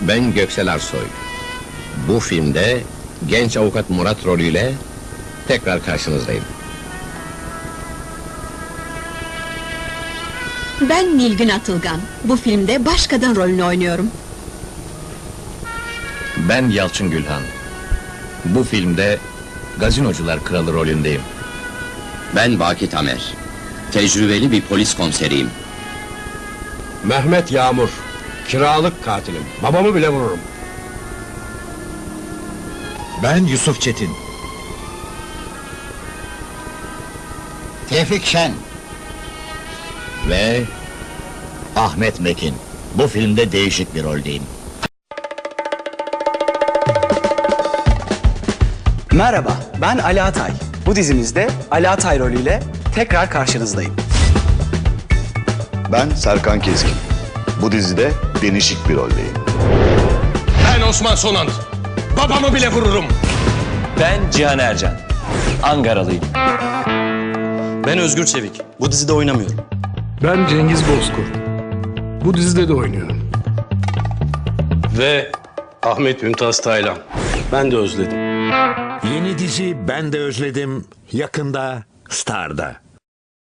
Ben Göksel Arsoy. Bu filmde genç avukat Murat rolüyle tekrar karşınızdayım. Ben Nilgün Atılgan. Bu filmde baş kadın rolünü oynuyorum. Ben Yalçın Gülhan. Bu filmde gazinocular kralı rolündeyim. Ben Baki Tamer. Tecrübeli bir polis komiseriyim. Mehmet Yağmur. Kiralık katilim. Babamı bile vururum. Ben Yusuf Çetin. Tevfik Şen. Ve Ahmet Mekin. Bu filmde değişik bir roldeyim. Merhaba, ben Ali Atay. Bu dizimizde Ali Atay rolüyle tekrar karşınızdayım. Ben Serkan Keskin. Bu dizide denişik bir roldeyim. Ben Osman Sonant. Babamı bile vururum. Ben Cihan Ercan. Angaralıyım. Ben Özgür Çevik. Bu dizide oynamıyorum. Ben Cengiz Bozkurt. Bu dizide de oynuyorum. Ve Ahmet Mümtaz Taylan. Ben de özledim. Yeni dizi Ben de Özledim yakında Star'da.